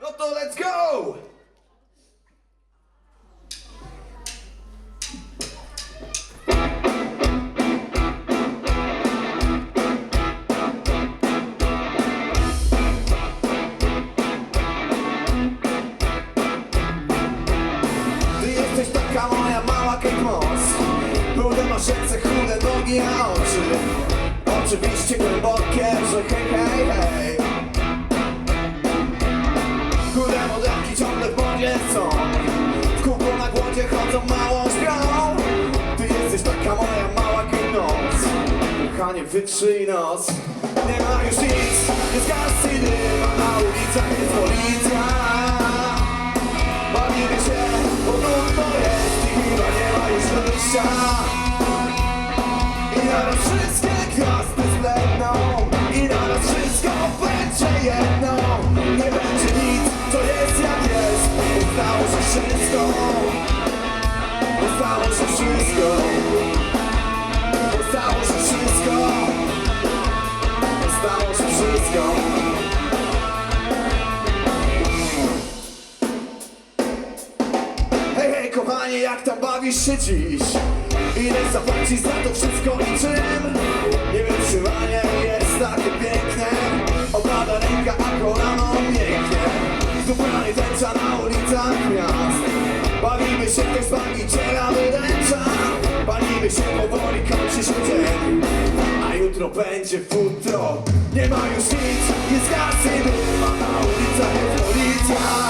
No to let's go! Ty jesteś taka moja mała Kate Moss Chude masz chude nogi, oczy. Oczywiście głębokie, wytrzyj nos. Nie ma już nic, jest gaz i dym A na ulicach jest policja. Bawimy się, bo trudno jest i chyba nie ma już wyjścia. I naraz wszystkie gwiazdy zbledną. I naraz wszystko będzie jedno. Nie będzie nic, co jest jak jest. Ustało się wszystko. Ustało się wszystko wszystko. Ustało się wszystko. Hej, hej, kochanie, jak tam bawisz się dziś? Ile zapłacisz za to wszystko i czym? Niewytrzymanie jest takie piękne. Opada ręka, a kolano mięknie Zupełnie tęcza na ulicach miast. Bawimy się, ktoś baniciela wydęcza Bawimy jutro będzie futro. Nie ma już nic, jest gaz i dym A na ulicach jest policja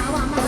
大王吗？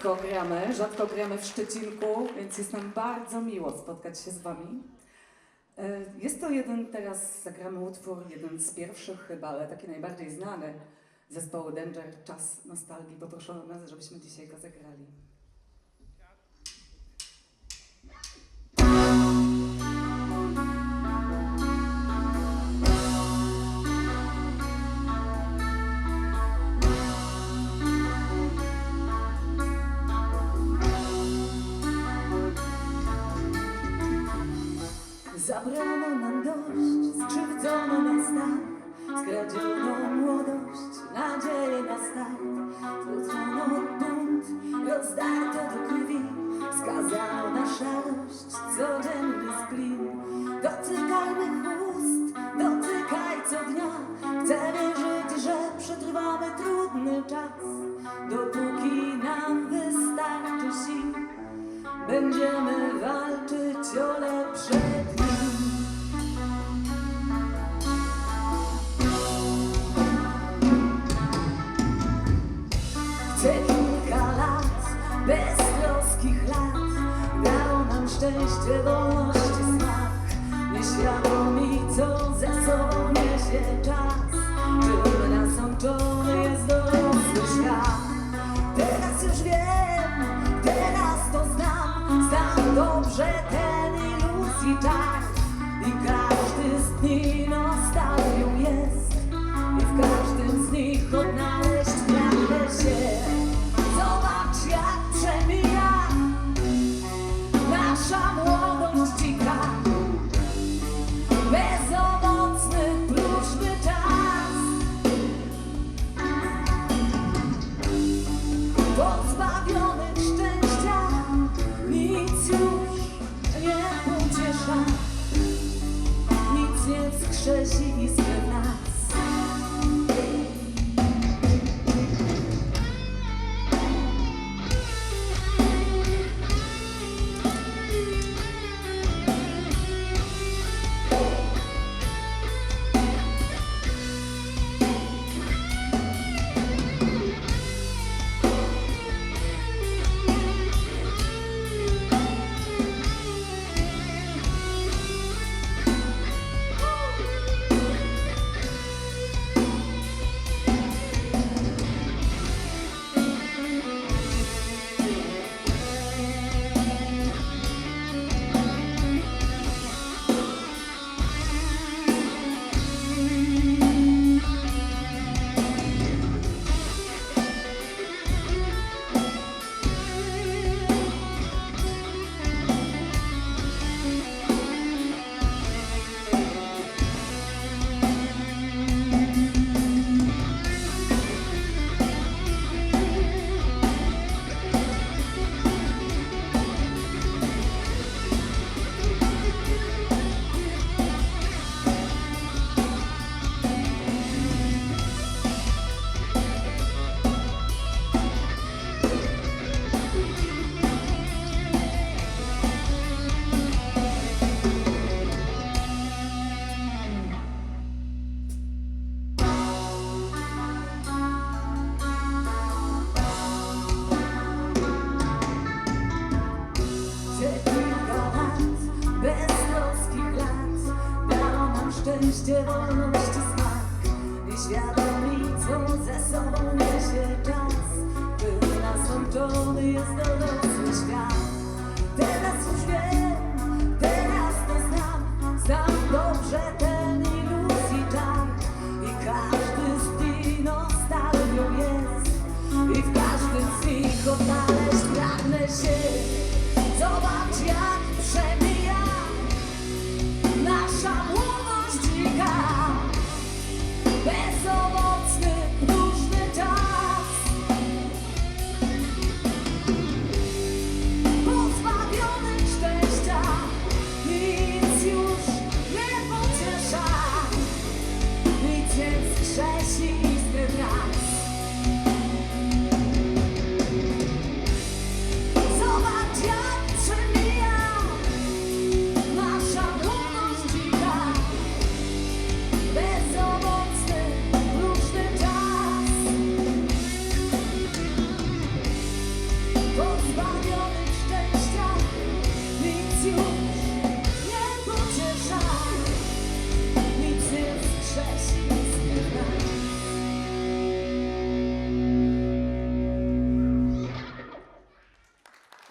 rzadko gramy, rzadko gramy w Szczecinku, więc jest nam bardzo miło spotkać się z Wami. E, jest to jeden, teraz zagramy utwór, jeden z pierwszych chyba, ale taki najbardziej znany zespołu Danger, Czas Nostalgii. Poproszono nas, żebyśmy dzisiaj go zagrali. szczęście, wolności smak Nieświadomi, co za sobą niesie czas Czy są czoło? ще живі.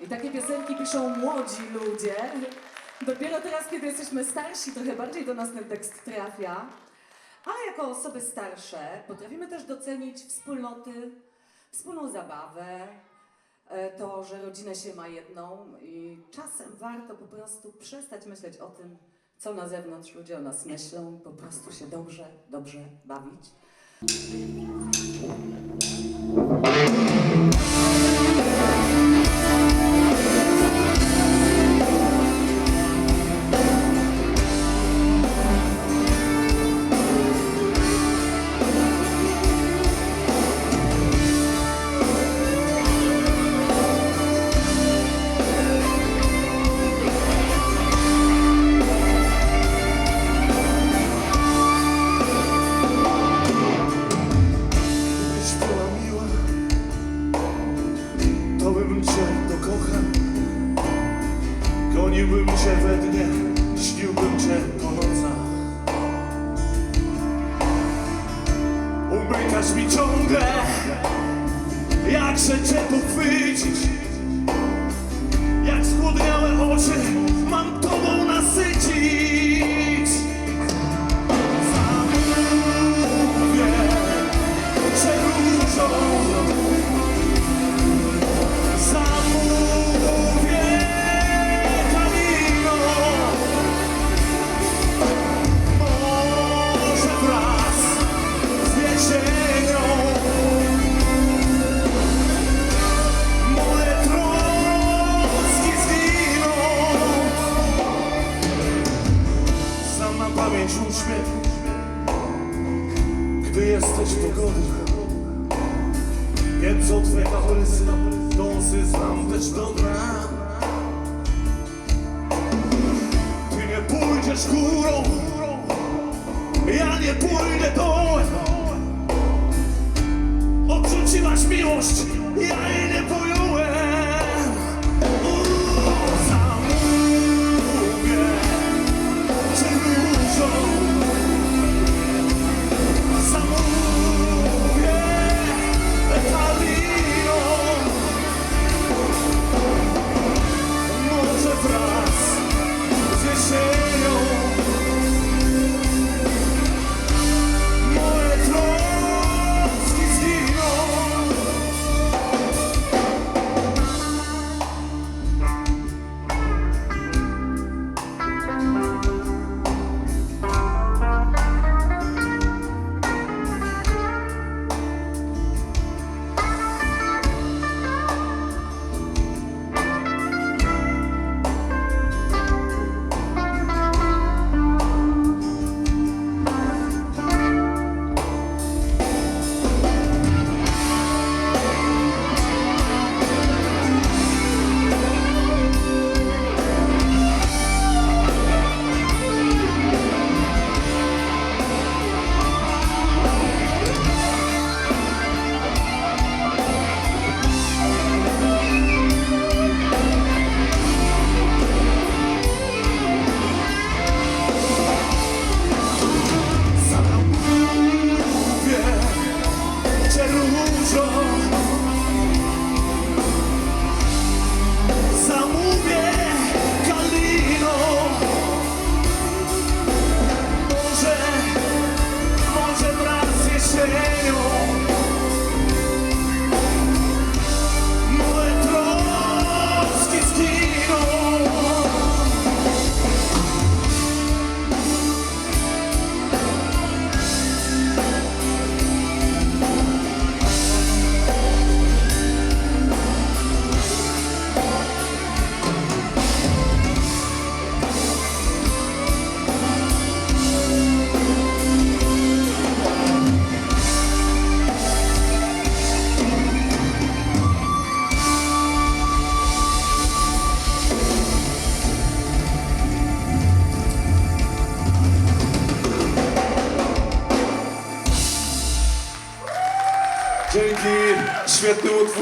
takie piosenki piszą młodzi ludzie. Dopiero teraz, kiedy jesteśmy starsi, trochę bardziej do nas ten tekst trafia. Ale jako osoby starsze potrafimy też docenić wspólnoty, wspólną zabawę, e, to, że rodzinę się ma jedną i czasem warto po prostu przestać myśleć o tym, co na zewnątrz ludzie o nas myślą, po prostu się dobrze, dobrze bawić.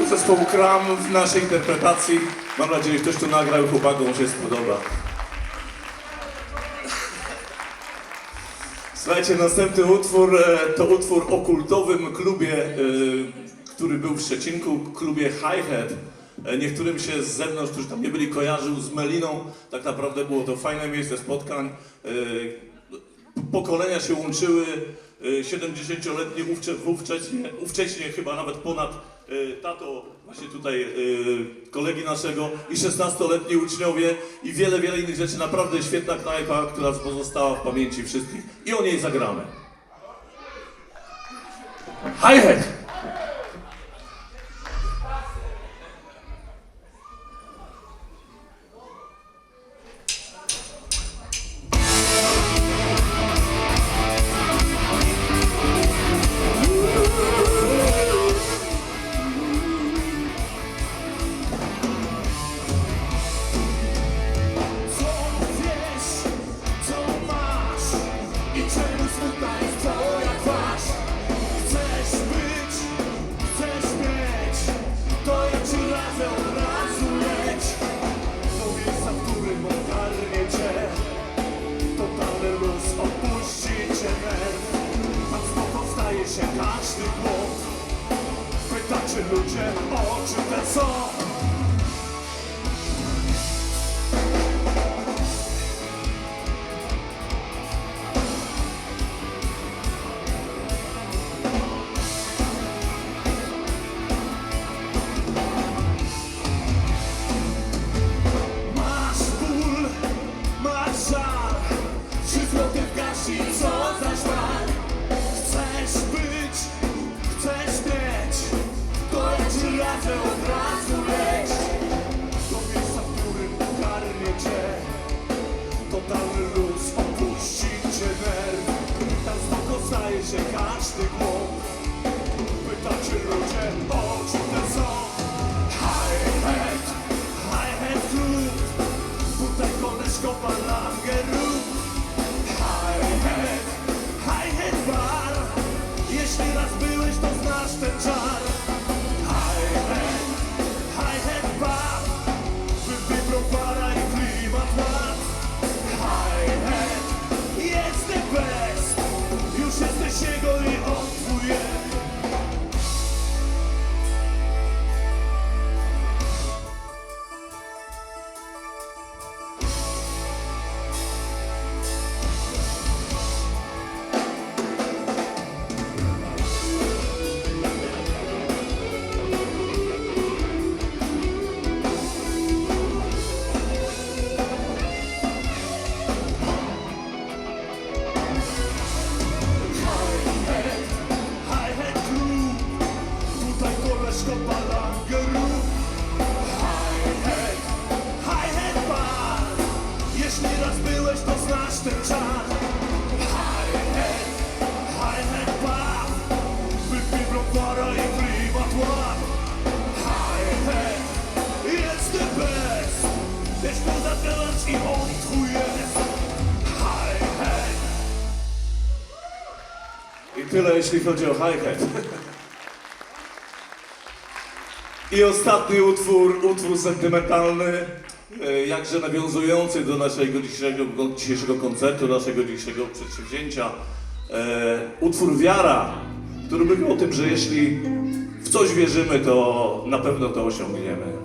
Zespołu Kram w naszej interpretacji. Mam nadzieję, że ktoś to nagrał chłopakom się spodoba. Słuchajcie, następny utwór e, to utwór o kultowym klubie, e, który był w Szczecinku, klubie Hi-Hat. E, Niektórym się z zewnątrz, którzy tam nie byli, kojarzył z Meliną. Tak naprawdę było to fajne miejsce spotkań. Pokolenia się łączyły. E, 70-letni ówcze, ówcześnie, ówcześnie chyba nawet ponad tato właśnie tutaj e, kolegi naszego i 16-letni uczniowie i wiele, wiele innych rzeczy. Naprawdę świetna knajpa, która pozostała w pamięci wszystkich i o niej zagramy. Hi-hat! Raz byłeś, to znasz ten czar. Hi-hat, hi-hat bar Wypij browara i klimat łap Hi-hat, jest the best Wiesz, tu zagrać i on I tyle jeśli chodzi o hi-hat. I ostatni utwór, utwór sentymentalny, jakże nawiązujący do naszego dzisiejszego, dzisiejszego koncertu, naszego dzisiejszego przedsięwzięcia. E, utwór Wiara, który mówi o tym, że jeśli w coś wierzymy, to na pewno to osiągniemy.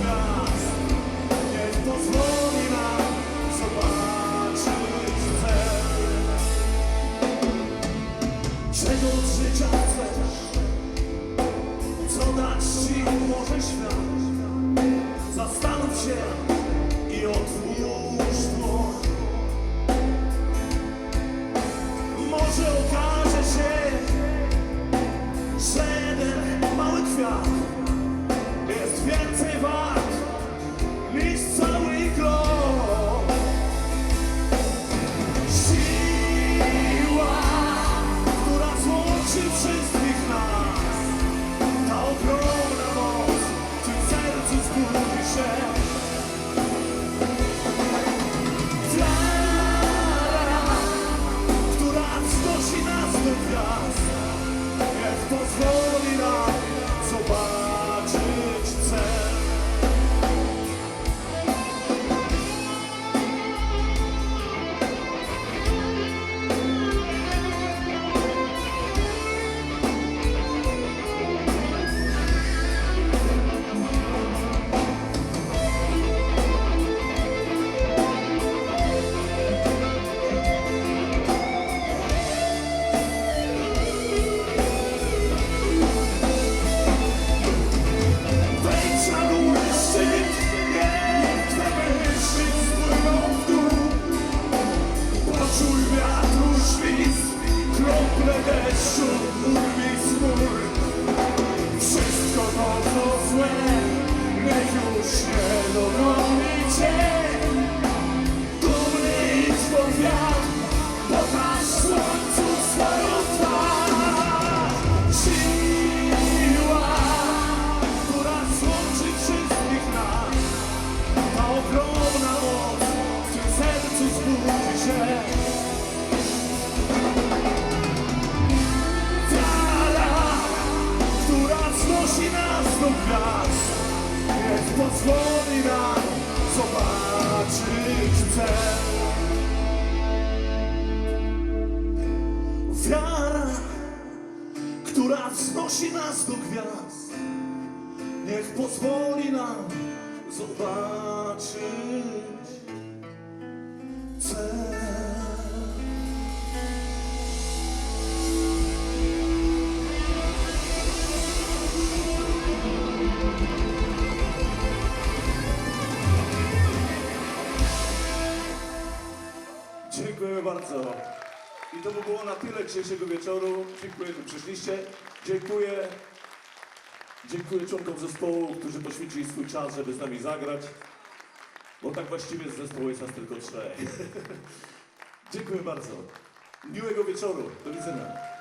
God. do gwiazd Niech pozwoli nam zobaczyć cel Dziękuję bardzo. I to by było na tyle dzisiejszego wieczoru. Dziękuję, że przyszliście. Dziękuję. Dziękuję członkom zespołu, którzy poświęcili swój czas, żeby z nami zagrać. Bo tak właściwie z zespołu jest nas tylko trzech. Dziękuję bardzo. Miłego wieczoru. Do widzenia.